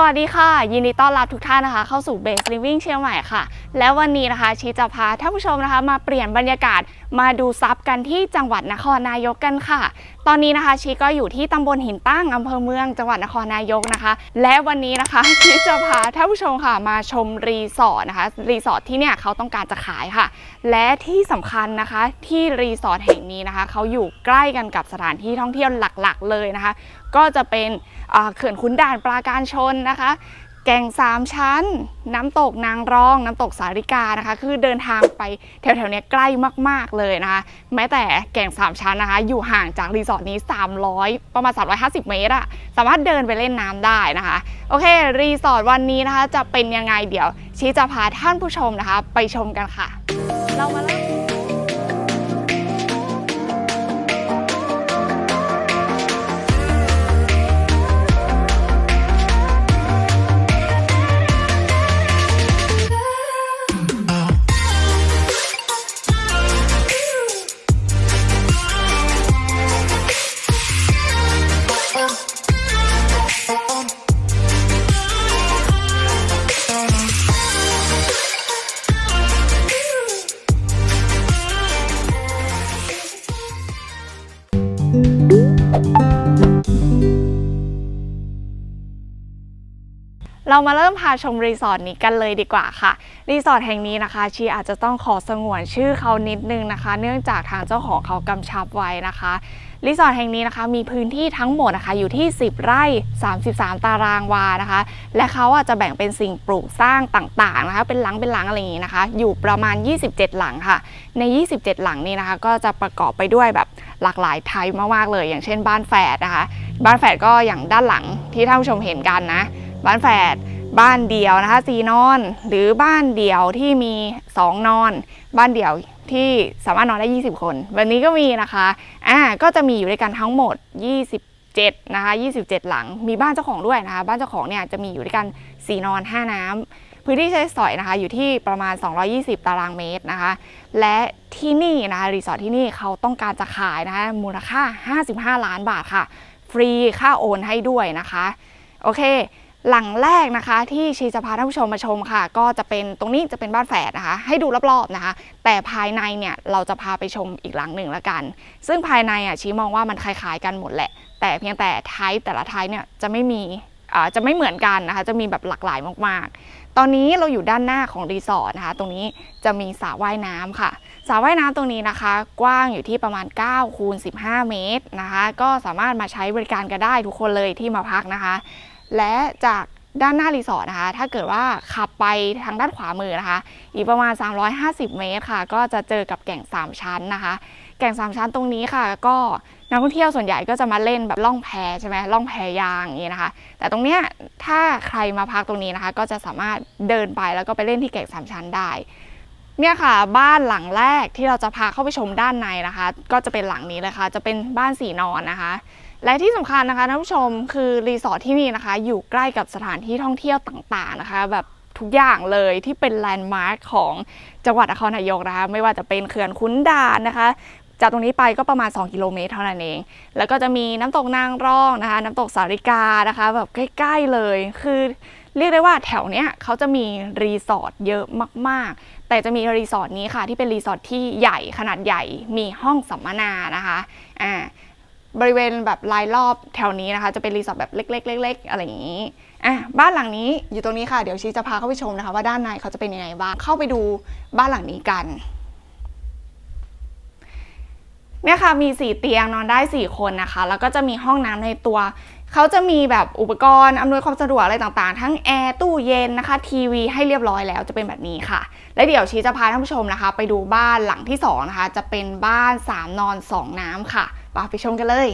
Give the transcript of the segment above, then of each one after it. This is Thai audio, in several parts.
สวัสดีค่ะ ยินดีต้อนรับทุกท่านนะคะ เข้าสู่ Base Living เชียงใหม่ค่ะ แล้ววันนี้นะคะชีจะพาท่านผู้ชมนะคะมาเปลี่ยนบรรยากาศมาดูซับกันที่จังหวัดนครนายกกันค่ะ ตอนนี้นะคะชีก็อยู่ที่ตำบลหินตั้งอำเภอเมืองจังหวัดนครนายกนะคะ และวันนี้นะคะชีจะพาท่านผู้ชมค่ะมาชมรีสอร์ทนะคะรีสอร์ทที่เนี่ยเขาต้องการจะขายค่ะ และที่สำคัญนะคะที่รีสอร์ทแห่งนี้นะคะเขาอยู่ใกล้กันกับสถานที่ท่องเที่ยวหลักๆ เลยนะคะ ก็จะเป็นเขื่อนขุนด่านปราการชนนะคะ แก่งสามชั้น น้ำตกนางรอง น้ำตกสาริกานะคะ คือเดินทางไปแถวๆนี้ใกล้มากๆเลยนะคะ แม้แต่แก่งสามชั้นนะคะ อยู่ห่างจากรีสอร์ทนี้ 300 ประมาณ 350 เมตรอะสามารถเดินไปเล่นน้ำได้นะคะ โอเค รีสอร์ทวันนี้นะคะ จะเป็นยังไงเดี๋ยวชี้จะพาท่านผู้ชมนะคะ ไปชมกันค่ะ เรามาเริ่ม เรามาเริ่มพาชมรีสอร์ทนี้กันเลยดีกว่าค่ะ รีสอร์ทแห่งนี้นะคะชีอาจจะต้องขอสงวนชื่อเขานิดนึงนะคะ เนื่องจากทางเจ้าของเขากำชับไว้นะคะรีสอร์ทแห่งนี้นะคะมีพื้นที่ทั้งหมดนะคะอยู่ที่ 10 ไร่ 33 ตารางวานะคะ และเขาอะจะแบ่งเป็นสิ่งปลูกสร้างต่างๆนะคะ เป็นหลังเป็นหลังอะไรอย่างนี้นะคะ อยู่ประมาณ 27 หลังค่ะ ใน 27 หลังนี้นะคะ ก็จะประกอบไปด้วยแบบหลากหลายไทป์มากๆเลย อย่างเช่นบ้านแฝดนะคะ บ้านแฝดก็อย่างด้านหลังที่ท่านผู้ชมเห็นกันนะ บ้านแฝดบ้านเดี่ยวนะคะสี่นอน หรือบ้านเดี่ยวที่มี 2 นอน บ้านเดี่ยวที่สามารถนอนได้ 20 คนแบบนี้ก็มีนะคะอ่าก็จะมีอยู่ด้วยกันทั้งหมด 27นะคะ27 หลัง มีบ้านเจ้าของด้วยนะคะบ้านเจ้าของเนี่ยจะมีอยู่ด้วยกัน 4 นอน 5 น้ำพื้นที่ใช้สอยนะคะอยู่ที่ประมาณ 220 ตารางเมตรนะคะ และที่นี่นะคะรีสอร์ทที่นี่เขาต้องการจะขายนะคะมูลค่า 55 ล้านบาทค่ะ ฟรีค่าโอนให้ด้วยนะคะ โอเค หลังแรกนะคะที่ชีจะพาท่านผู้ชมมาชมค่ะ ก็จะเป็นตรงนี้จะเป็นบ้านแฝดนะคะ ให้ดูรอบๆนะคะ แต่ภายในเนี่ยเราจะพาไปชมอีกหลังหนึ่งละกัน ซึ่งภายในอะชีมองว่ามันคล้ายๆกันหมดแหละ แต่เพียงแต่ไทป์แต่ละไทป์เนี่ยจะไม่มีจะไม่เหมือนกันนะคะ จะมีแบบหลากหลายมากๆ ตอนนี้เราอยู่ด้านหน้าของรีสอร์ทนะคะ ตรงนี้จะมีสระว่ายน้ำค่ะสระว่ายน้ำตรงนี้นะคะ กว้างอยู่ที่ประมาณ9คูณ15 เมตรนะคะ ก็สามารถมาใช้บริการกันได้ทุกคนเลยที่มาพักนะคะ และจากด้านหน้ารีสอร์ทนะคะ ถ้าเกิดว่าขับไปทางด้านขวามือนะคะ อีกประมาณ 350 เมตรค่ะ ก็จะเจอกับแก่ง 3 ชั้นนะคะ แก่ง 3 ชั้นตรงนี้ค่ะ ก็นักท่องเที่ยวส่วนใหญ่ก็จะมาเล่นแบบล่องแพใช่ไหมล่องแพยางอย่างนี้นะคะ แต่ตรงเนี้ยถ้าใครมาพักตรงนี้นะคะ ก็จะสามารถเดินไปแล้วก็ไปเล่นที่แก่ง 3 ชั้นได้ เนี่ยค่ะ บ้านหลังแรกที่เราจะพาเข้าไปชมด้านในนะคะ ก็จะเป็นหลังนี้เลยค่ะ จะเป็นบ้านสี่นอนนะคะ และที่สำคัญนะคะท่านผู้ชมคือรีสอร์ทที่นี่นะคะ อยู่ใกล้กับสถานที่ท่องเที่ยวต่างๆนะคะ แบบทุกอย่างเลยที่เป็นแลนด์มาร์คของจังหวัดนครนายกนะคะ ไม่ว่าจะเป็นเขื่อนขุนด่านนะคะ จากตรงนี้ไปก็ประมาณ 2 กิโลเมตรเท่านั้นเอง แล้วก็จะมีน้ำตกนางรองนะคะ น้ำตกสาริกานะคะ แบบใกล้ๆเลย คือเรียกได้ว่าแถวเนี้ยเขาจะมีรีสอร์ทเยอะมากๆ แต่จะมีรีสอร์ทนี้ค่ะที่เป็นรีสอร์ทที่ใหญ่ขนาดใหญ่ มีห้องสัมมนานะคะ อ่า บริเวณแบบรายรอบแถวนี้นะคะ จะเป็นรีสอร์ทแบบเล็กๆเล็กๆอะไรอย่างนี้อะบ้านหลังนี้อยู่ตรงนี้ค่ะ เดี๋ยวชีจะพาเข้าไปชมนะคะ ว่าด้านในเขาจะเป็นยังไงบ้างเข้าไปดูบ้านหลังนี้กันเนี่ยค่ะมี 4 เตียงนอนได้ 4 คนนะคะ แล้วก็จะมีห้องน้ำในตัว เขาจะมีแบบอุปกรณ์อำนวยความสะดวกอะไรต่างๆ ทั้งแอร์ตู้เย็นนะคะ ทีวีให้เรียบร้อยแล้วจะเป็นแบบนี้ค่ะ และเดี๋ยวชีจะพาท่านผู้ชมนะคะ ไปดูบ้านหลังที่ 2 นะคะ จะเป็นบ้าน 3 นอน 2 น้ำค่ะ ไปไปชมกันเลย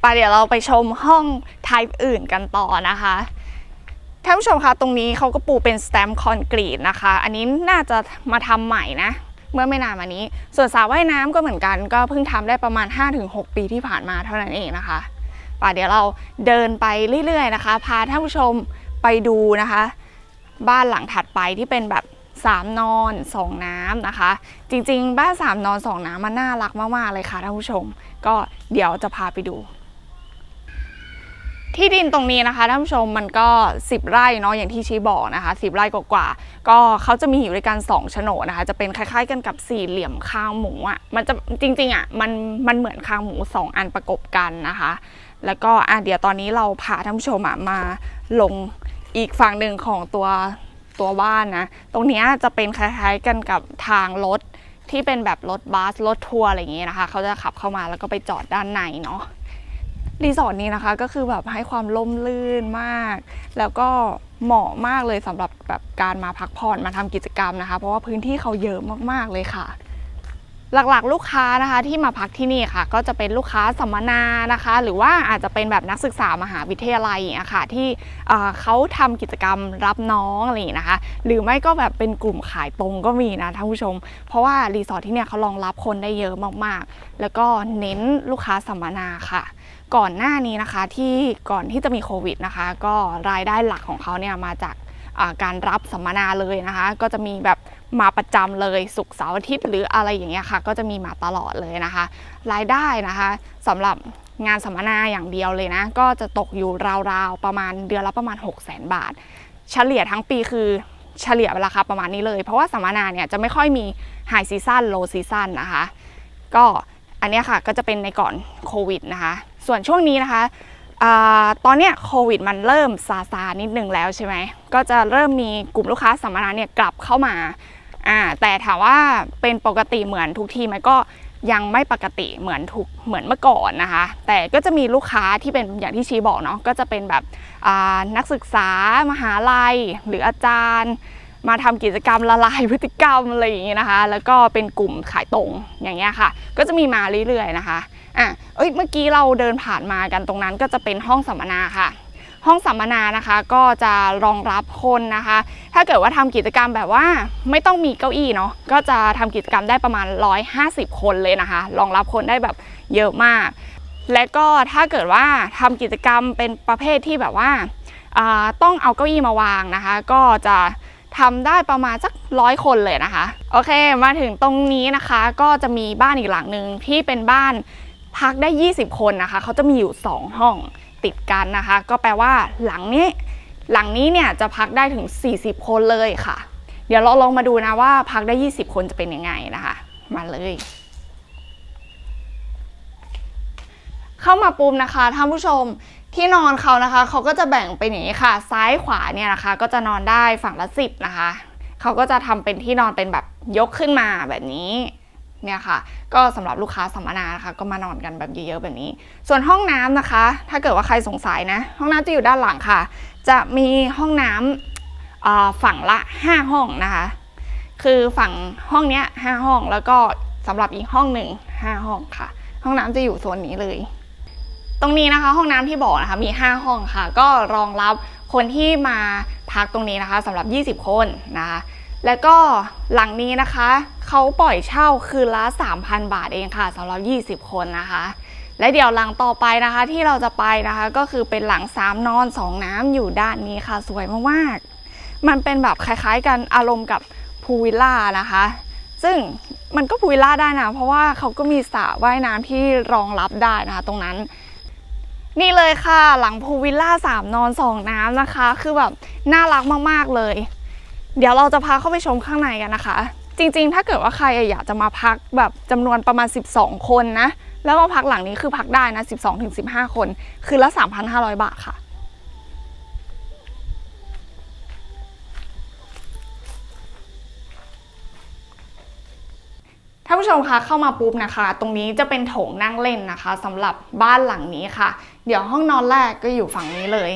ไปเดี๋ยวเราไปชมห้องไทป์อื่นกันต่อนะคะท่านผู้ชมคะตรงนี้เขาก็ปูเป็นสแตมคอนกรีตนะคะ อันนี้น่าจะมาทำใหม่นะ เมื่อไม่นานมานี้ ส่วนสระว่ายน้ำก็เหมือนกัน ก็เพิ่งทำได้ประมาณ 5-6 ปีที่ผ่านมาเท่านั้นเองนะคะป่ะเดี๋ยวเราเดินไปเรื่อยๆนะคะ พาท่านผู้ชมไปดูนะคะ บ้านหลังถัดไปที่เป็นแบบ 3 นอน 2 น้ำนะคะ จริงๆ บ้าน 3 นอน 2 น้ำมันน่ารักมากๆเลยค่ะท่านผู้ชม ก็เดี๋ยวจะพาไปดู ที่ดินตรงนี้นะคะท่านผู้ชมมันก็ 10 ไร่เนาะอย่างที่ชี้บอกนะคะ 10 ไร่กว่าๆก็เขาจะมีอยู่ด้วยกัน2โฉนดนะคะ จะเป็นคล้ายๆ กันกับสี่เหลี่ยมคางหมูอะมันจะจริงๆอะมันมันเหมือนคางหมู 2 อันประกบกันนะคะ แล้วก็อะเดี๋ยวตอนนี้เราพาท่านผู้ชมมาลงอีกฝั่งหนึ่งของตัว ตัวบ้านนะ ตรงนี้จะเป็นคล้ายๆกันกับทางรถที่เป็นแบบรถบัสรถทัวร์อะไรอย่างเงี้ยนะคะ เขาจะขับเข้ามาแล้วก็ไปจอดด้านในเนาะรีสอร์ทนี้นะคะก็คือแบบให้ความล่มลื่นมาก แล้วก็เหมาะมากเลยสำหรับแบบการมาพักผ่อนมาทำกิจกรรมนะคะ เพราะว่าพื้นที่เขาเยอะมากๆเลยค่ะ หลักๆ ลูกค้านะคะที่มาพักที่นี่ค่ะ ก็จะเป็นลูกค้าสัมมนานะคะ หรือว่าอาจจะเป็นแบบนักศึกษามหาวิทยาลัยอย่างเงี้ยค่ะที่เขาทำกิจกรรมรับน้องอะไรอย่างนี้นะคะ หรือไม่ก็แบบเป็นกลุ่มขายตรงก็มีนะท่านผู้ชม เพราะว่ารีสอร์ทที่เนี่ยเขารองรับคนได้เยอะมากๆ แล้วก็เน้นลูกค้าสัมมนาค่ะ ก่อนหน้านี้นะคะที่ก่อนที่จะมีโควิดนะคะ ก็รายได้หลักของเขาเนี่ยมาจาก การรับสัมมนาเลยนะคะ ก็จะมีแบบมาประจำเลยศุกร์เสาร์อาทิตย์หรืออะไรอย่างเงี้ยค่ะ ก็จะมีมาตลอดเลยนะคะ รายได้นะคะสำหรับงานสัมมนาอย่างเดียวเลยนะ ก็จะตกอยู่ราวๆประมาณเดือนละประมาณ 6 0 0 0 0 0 บาท เฉลี่ยทั้งปีคือเฉลี่ยราคาประมาณนี้เลย เพราะว่าสัมมนาเนี่ยจะไม่ค่อยมีไฮซีซันโลซีซันนะคะ ก็อันนี้ค่ะก็จะเป็นในก่อนโควิดนะคะ ส่วนช่วงนี้นะคะ ตอนเนี้ยโควิดมันเริ่มซาซานิดนึงแล้วใช่ไหมก็จะเริ่มมีกลุ่มลูกค้าสัมมนาเนี่ยกลับเข้ามาอ่าแต่ถามว่าเป็นปกติเหมือนทุกทีไหมก็ยังไม่ปกติเหมือนทุกเหมือนเมื่อก่อนนะคะ แต่ก็จะมีลูกค้าที่เป็นอย่างที่ชีบอกเนาะก็จะเป็นแบบนักศึกษามหาลัย หรืออาจารย์ มาทำกิจกรรมละลายพฤติกรรมอะไรอย่างเงี้ยนะคะ แล้วก็เป็นกลุ่มขายตรงอย่างเงี้ยค่ะ ก็จะมีมาเรื่อยๆนะคะ อะเอ้ยเมื่อกี้เราเดินผ่านมากันตรงนั้นก็จะเป็นห้องสัมมนาค่ะ ห้องสัมมนานะคะก็จะรองรับคนนะคะ ถ้าเกิดว่าทำกิจกรรมแบบว่าไม่ต้องมีเก้าอี้เนาะก็จะทำกิจกรรมได้ประมาณ 150 คนเลยนะคะ รองรับคนได้แบบเยอะมาก และก็ถ้าเกิดว่าทำกิจกรรมเป็นประเภทที่แบบว่าอ่าต้องเอาเก้าอี้มาวางนะคะ ก็จะทำได้ประมาณสักร้อยคนเลยนะคะ โอเค มาถึงตรงนี้นะคะ ก็จะมีบ้านอีกหลังหนึ่งที่เป็นบ้าน พักได้ 20 คนนะคะ เขาจะมีอยู่ 2 ห้องติดกันนะคะ ก็แปลว่าหลังนี้ หลังนี้เนี่ยจะพักได้ถึง 40 คนเลยค่ะ เดี๋ยวเราลองมาดูนะว่าพักได้ 20 คนจะเป็นยังไงนะคะ มาเลย เข้ามาปุ๊บนะคะท่านผู้ชมที่นอนเขานะคะ เขาก็จะแบ่งเป็นอย่างนี้ค่ะ ซ้ายขวาเนี่ยนะคะ ก็จะนอนได้ฝั่งละสิบนะคะ เขาก็จะทำเป็นที่นอนเป็นแบบยกขึ้นมาแบบนี้ เนี่ยค่ะ ก็สำหรับลูกค้าสัมมนานะคะก็มานอนกันแบบเยอะๆแบบนี้ ส่วนห้องน้ำนะคะ ถ้าเกิดว่าใครสงสัยนะ ห้องน้ำจะอยู่ด้านหลังค่ะ จะมีห้องน้ำอ่าฝั่งละ 5 ห้องนะคะ คือฝั่งห้องเนี้ยห้าห้องแล้วก็สำหรับอีกห้องหนึ่งห้าห้องค่ะ ห้องน้ำจะอยู่โซนนี้เลย ตรงนี้นะคะห้องน้ำที่บอกนะคะมี 5 ห้องค่ะ ก็รองรับคนที่มาพักตรงนี้นะคะสำหรับ 20 คนนะคะ แล้วก็หลังนี้นะคะเขาปล่อยเช่าคืนละ 3,000 บาทเองค่ะสำหรับ 20 คนนะคะ และเดี๋ยวหลังต่อไปนะคะที่เราจะไปนะคะก็คือเป็นหลัง 3 นอน 2 น้ำอยู่ด้านนี้ค่ะสวยมากๆ มันเป็นแบบคล้ายๆกันอารมณ์กับพูวิลล่านะคะ ซึ่งมันก็พูวิลล่าได้นะ เพราะว่าเขาก็มีสระว่ายน้ำที่รองรับได้นะคะตรงนั้นนี่เลยค่ะหลังพูวิลล่าสามนอนสองน้ำนะคะ คือแบบน่ารักมาก ๆ เลย เดี๋ยวเราจะพาเข้าไปชมข้างในกันนะคะ จริงๆ ถ้าเกิดว่าใครอยากจะมาพักแบบจำนวนประมาณ 12 คนนะ แล้วมาพักหลังนี้คือพักได้นะ 12-15 คน คือละ 3,500 บาทค่ะท่านผู้ชมคะเข้ามาปุ๊บนะคะ ตรงนี้จะเป็นโถงนั่งเล่นนะคะสำหรับบ้านหลังนี้ค่ะ เดี๋ยวห้องนอนแรกก็อยู่ฝั่งนี้เลย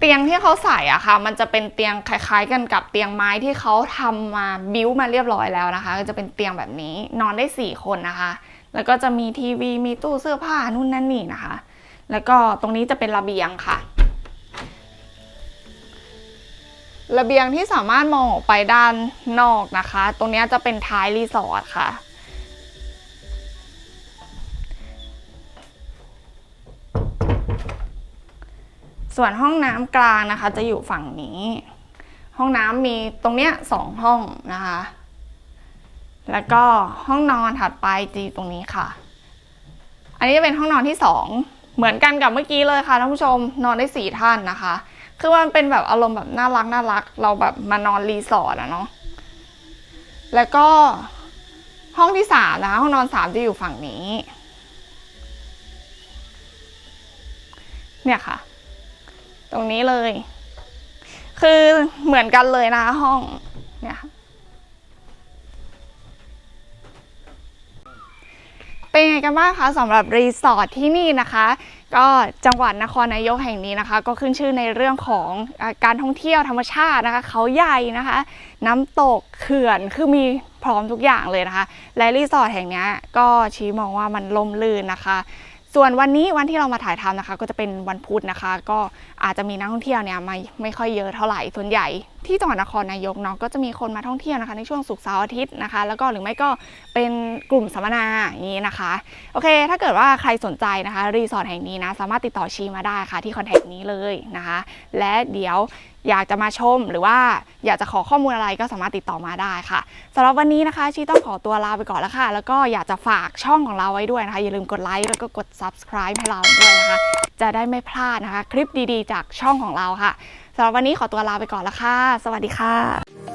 เตียงที่เขาใส่อะค่ะ มันจะเป็นเตียงคล้ายๆ กันกับเตียงไม้ที่เขาทำมาบิ้วมาเรียบร้อยแล้วนะคะ ก็จะเป็นเตียงแบบนี้นอนได้ 4 คนนะคะ แล้วก็จะมีทีวีมีตู้เสื้อผ้านู่นนั่นนี่นะคะ แล้วก็ตรงนี้จะเป็นระเบียงค่ะ ระเบียงที่สามารถมองออกไปด้านนอกนะคะ ตรงนี้จะเป็นท้ายรีสอร์ทค่ะ ส่วนห้องน้ำกลางนะคะ จะอยู่ฝั่งนี้ ห้องน้ำมีตรงเนี้ยสองห้องนะคะ แล้วก็ห้องนอนถัดไปจะอยู่ตรงนี้ค่ะ อันนี้จะเป็นห้องนอนที่สองเหมือนกันกับเมื่อกี้เลยค่ะท่านผู้ชมนอนได้สี่ท่านนะคะ คือมันเป็นแบบอารมณ์แบบน่ารักน่ารัก เราแบบมานอนรีสอร์ทอะเนาะแล้วก็ห้องที่สามนะคะห้องนอนสามจะอยู่ฝั่งนี้ เนี่ยค่ะ ตรงนี้เลย คือเหมือนกันเลยนะคะห้องเนี่ยเป็นไงกันบ้างคะสำหรับรีสอร์ทที่นี่นะคะ ก็จังหวัดนครนายกแห่งนี้นะคะ ก็ขึ้นชื่อในเรื่องของอการท่องเที่ยวธรรมชาตินะคะเขาใหญ่นะคะ น้ำตกเขื่อนคือมีพร้อมทุกอย่างเลยนะคะ และรีสอร์ทแห่งนี้ก็ชี้มองว่ามันลมลื่นนะคะ ส่วนวันนี้วันที่เรามาถ่ายทำนะคะ ก็จะเป็นวันพุธนะคะ ก็อาจจะมีนักท่องเที่ยวเนี่ยไม่ไม่ค่อยเยอะเท่าไหร่ส่วนใหญ่ ที่จังหวัดนครนายกเนาะก็จะมีคนมาท่องเที่ยวนะคะ ในช่วงศุกร์เสาร์อาทิตย์นะคะ แล้วก็หรือไม่ก็เป็นกลุ่มสัมมนาอย่างนี้นะคะ โอเค ถ้าเกิดว่าใครสนใจนะคะรีสอร์ทแห่งนี้นะสามารถติดต่อชีมาได้ค่ะที่คอนแทคนี้เลยนะคะ และเดี๋ยวอยากจะมาชมหรือว่าอยากจะขอข้อมูลอะไรก็สามารถติดต่อมาได้ค่ะสำหรับวันนี้นะคะชีต้องขอตัวลาไปก่อนแล้วค่ะ แล้วก็อยากจะฝากช่องของเราไว้ด้วยนะคะ อย่าลืมกดไลค์แล้วก็กด subscribe ให้เราด้วยนะคะ จะได้ไม่พลาดนะคะ คลิปดีๆ จากช่องของเราค่ะสำหรับวันนี้ขอตัวลาไปก่อนละค่ะ สวัสดีค่ะ